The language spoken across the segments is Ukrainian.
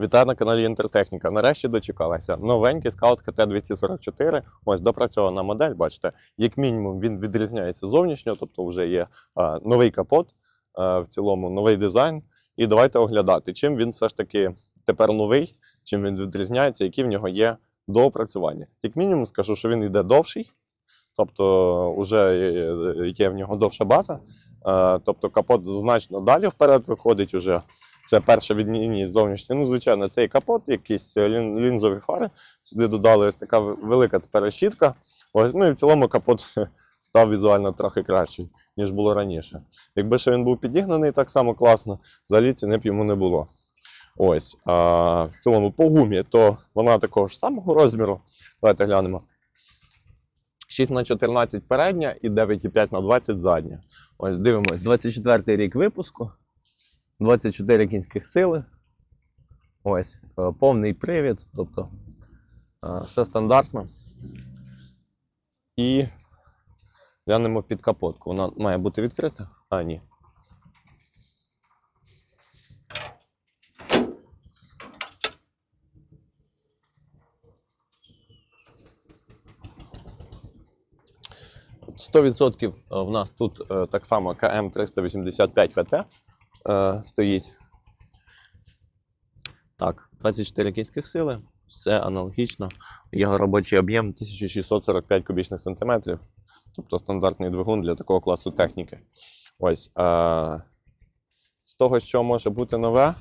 Вітаю на каналі Інтертехніка. Нарешті дочекалася. Новенький скаут КТ-244. Ось допрацьована модель. Бачите, як мінімум він відрізняється зовнішньо, тобто вже є а, новий капот, а, в цілому новий дизайн. І давайте оглядати, чим він все ж таки тепер новий, чим він відрізняється, які в нього є доопрацювання. Як мінімум, скажу, що він йде довший, тобто вже є в нього довша база. А, тобто капот значно далі вперед виходить уже. Це перша відмінність зовнішня. Ну, звичайно, цей капот, якісь лін- лінзові фари. Сюди додали ось така велика тепер решітка. Ось, ну і в цілому капот став візуально трохи кращий, ніж було раніше. Якби ще він був підігнаний так само класно, взагалі ціни б йому не було. Ось. А в цілому по гумі, то вона такого ж самого розміру. Давайте глянемо. 6 на 14 передня і 9,5 на 20 задня. Ось дивимось, 24 рік випуску. 24 кінських сили. Ось, е, повний привід, тобто е, все стандартно. І глянемо під капотку. Вона має бути відкрита? А, ні. Сто відсотків е, в нас тут так само КМ 385 ВТ е, стоїть. Так, 24 кінських сили, все аналогічно. Його робочий об'єм 1645 кубічних сантиметрів, тобто стандартний двигун для такого класу техніки. Ось. Е, з того, що може бути нове,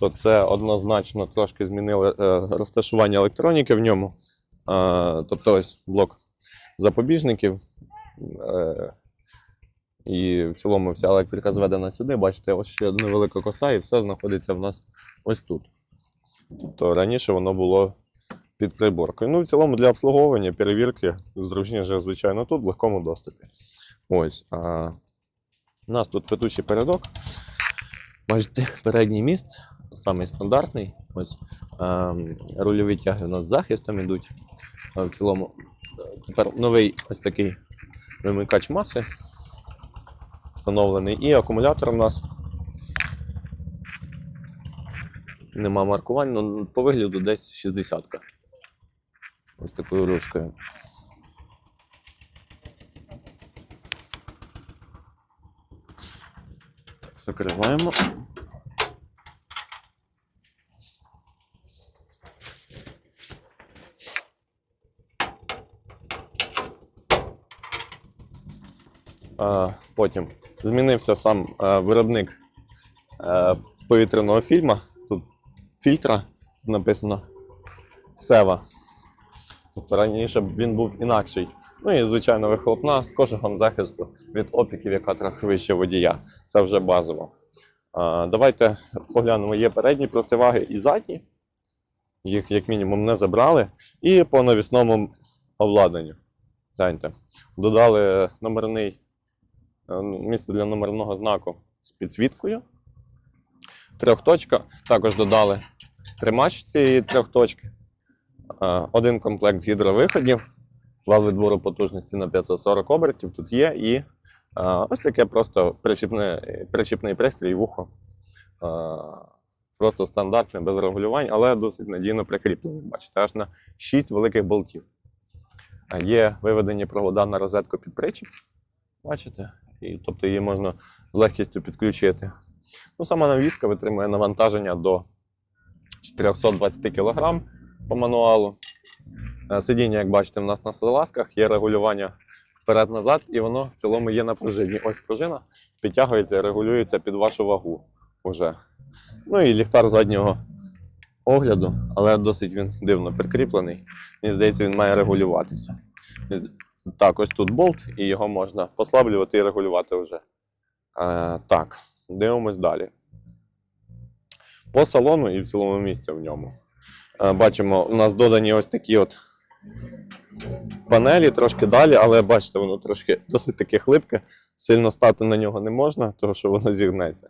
то це однозначно трошки змінили е, розташування електроніки в ньому. Е, тобто ось блок запобіжників. Е, і в цілому вся електрика зведена сюди. Бачите, ось ще невелика коса, і все знаходиться в нас ось тут. Тобто раніше воно було під приборкою. Ну, в цілому для обслуговування, перевірки зручніше, звичайно, тут в легкому доступі. Ось. А... У нас тут петучий передок. Бачите, передній міст, самий стандартний. Ось. А, рульові тяги у нас з захистом йдуть. В цілому тепер новий ось такий вимикач маси встановлений. І акумулятор у нас. Нема маркувань, але по вигляду десь 60 -ка. Ось такою ручкою. Закриваємо. Потім змінився сам е, виробник е, повітряного фільма. Тут фільтра, тут написано Сева. Тобто раніше він був інакший. Ну і, звичайно, вихлопна з кожухом захисту від опіків, яка трохи вище водія. Це вже базово. А, давайте поглянемо, є передні противаги і задні. Їх, як мінімум, не забрали. І по навісному обладнанню. Додали номерний е, місце для номерного знаку з підсвіткою. Трьохточка. Також додали тримач цієї трьохточки. Е, Один комплект гідровиходів. Вал відбору потужності на 540 обертів тут є. І е, ось таке просто причіпне, причіпний пристрій вухо. Е, Просто стандартне, без регулювань, але досить надійно прикріплений. Бачите, аж на 6 великих болтів. Е, Є виведені провода на розетку під причіп. Бачите? І, тобто її можна з легкістю підключити. Ну, сама навіска витримує навантаження до 420 кг по мануалу. Е, Сидіння, як бачите, в нас на салазках, є регулювання вперед-назад, і воно в цілому є на пружині. Ось пружина підтягується і регулюється під вашу вагу уже. Ну і ліхтар заднього огляду, але досить він дивно прикріплений. Мені здається, він має регулюватися. Так, ось тут болт, і його можна послаблювати і регулювати вже. Е, так, дивимось далі. По салону і в цілому місці в ньому. Е, бачимо, у нас додані ось такі от панелі трошки далі, але бачите, воно трошки досить таке хлипке. Сильно стати на нього не можна, тому що воно зігнеться.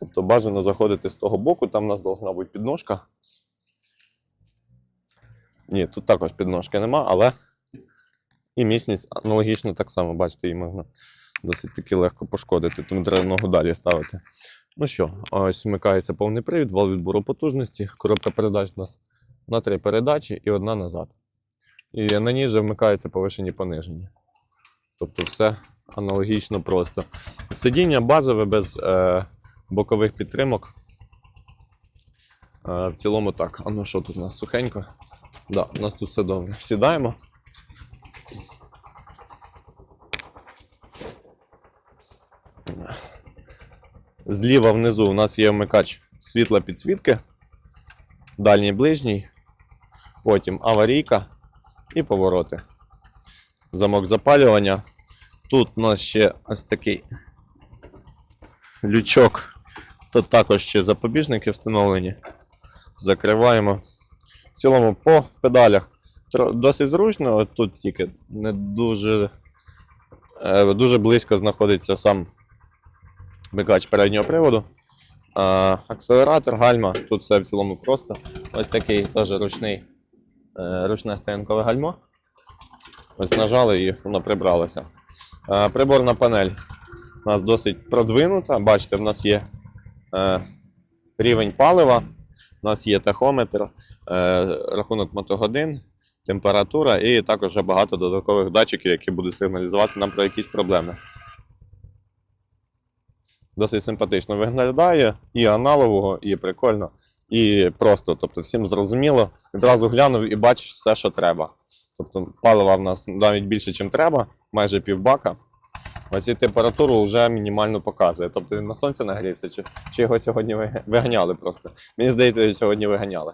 Тобто бажано заходити з того боку, там у нас повинна бути підножка. Ні, тут також підножки нема, але і міцність аналогічно так само, бачите, її можна досить таки легко пошкодити, тому треба ногу далі ставити. Ну що, ось вмикається повний привід, вал відбору потужності, коробка передач у нас на три передачі і одна назад. І на ній же вмикаються повишені понижені. Тобто все аналогічно просто. Сидіння базове без е, бокових підтримок. Е, в цілому так. А ну що тут у нас сухенько? Да, у нас тут все добре. Сідаємо. Зліва внизу у нас є вмикач світла підсвітки, дальній ближній, потім аварійка і повороти. Замок запалювання. Тут у нас ще ось такий лючок. Тут також ще запобіжники встановлені. Закриваємо. В цілому по педалях досить зручно, от тут тільки не дуже, е, дуже близько знаходиться сам вмикач переднього приводу. А, акселератор, гальма, тут все в цілому просто. Ось такий теж ручний, е, ручне стоянкове гальмо. Ось нажали і воно прибралося. Е, приборна панель у нас досить продвинута. Бачите, в нас є е, рівень палива, у нас є тахометр, рахунок мотогодин, температура і також багато додаткових датчиків, які будуть сигналізувати нам про якісь проблеми. Досить симпатично виглядає і аналогово, і прикольно, і просто. Тобто всім зрозуміло. Відразу глянув і бачиш все, що треба. Тобто палива в нас навіть більше, ніж треба, майже півбака. Ось і температуру вже мінімально показує. Тобто він на сонці нагрівся, чи, чи його сьогодні виганяли просто. Мені здається, його сьогодні виганяли.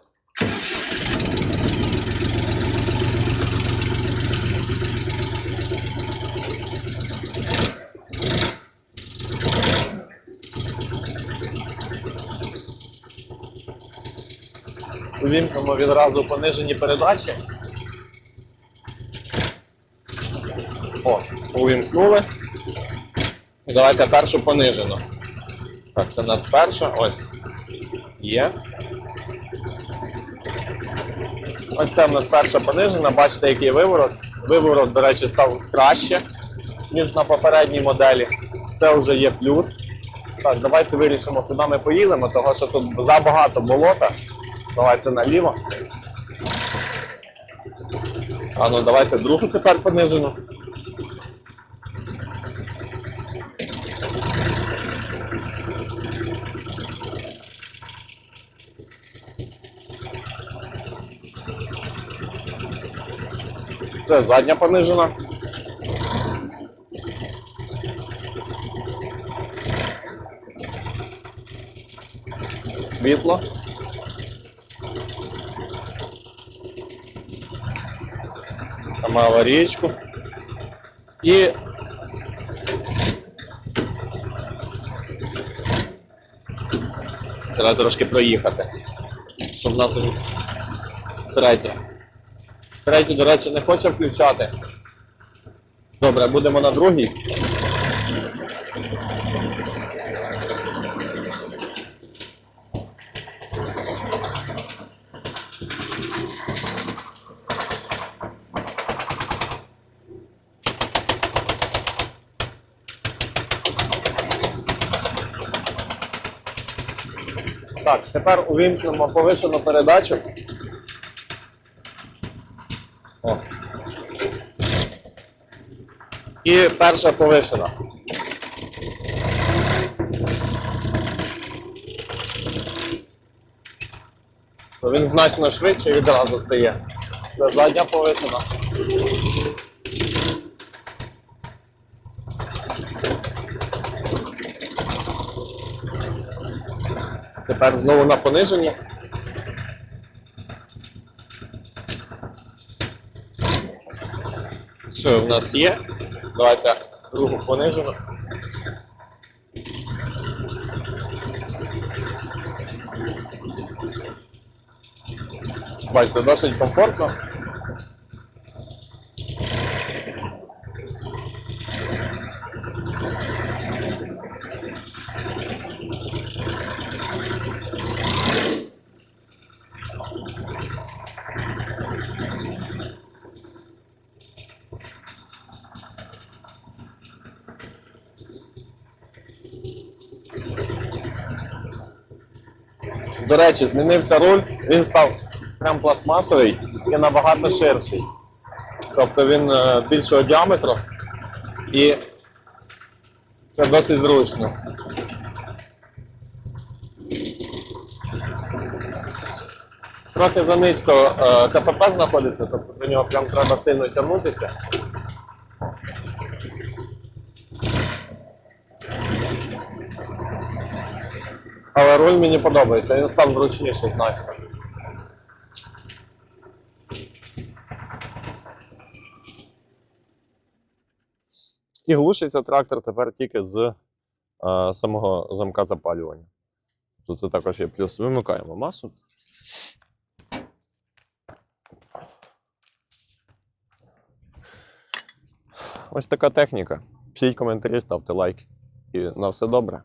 Увімкнемо відразу понижені передачі. О, увімкнули. І давайте першу понижену. Так, це у нас перша. Ось. Є. Ось це в нас перша понижена. Бачите, який виворот. Виворот, до речі, став краще, ніж на попередній моделі. Це вже є плюс. Так, давайте вирішимо, куди ми поїдемо, тому що тут забагато болота. Давайте наліво. А ну давайте другу тепер понижену. Це задня понижена. Світло. Там речку. І треба трошки проїхати. Щоб нас третє. Третє, до речі, не хоче включати. Добре, будемо на другій. Так, тепер увімкнемо повишену передачу. О. І перша повишена. Він значно швидше відразу стає. Задня повишена. Тепер знову на пониженні. Що в нас є? Давайте другу понижимо. Бачите, досить комфортно. До речі, змінився руль, він став прям пластмасовий і набагато ширший. Тобто він е, більшого діаметру і це досить зручно. Трохи занизько е, КПП знаходиться, тобто до нього прям треба сильно тягнутися. Але руль мені подобається, він став зручніший значно. І глушиться трактор тепер тільки з е, самого замка запалювання. Тут це також є плюс. Вимикаємо масу. Ось така техніка. Пишіть коментарі, ставте лайк. І на все добре.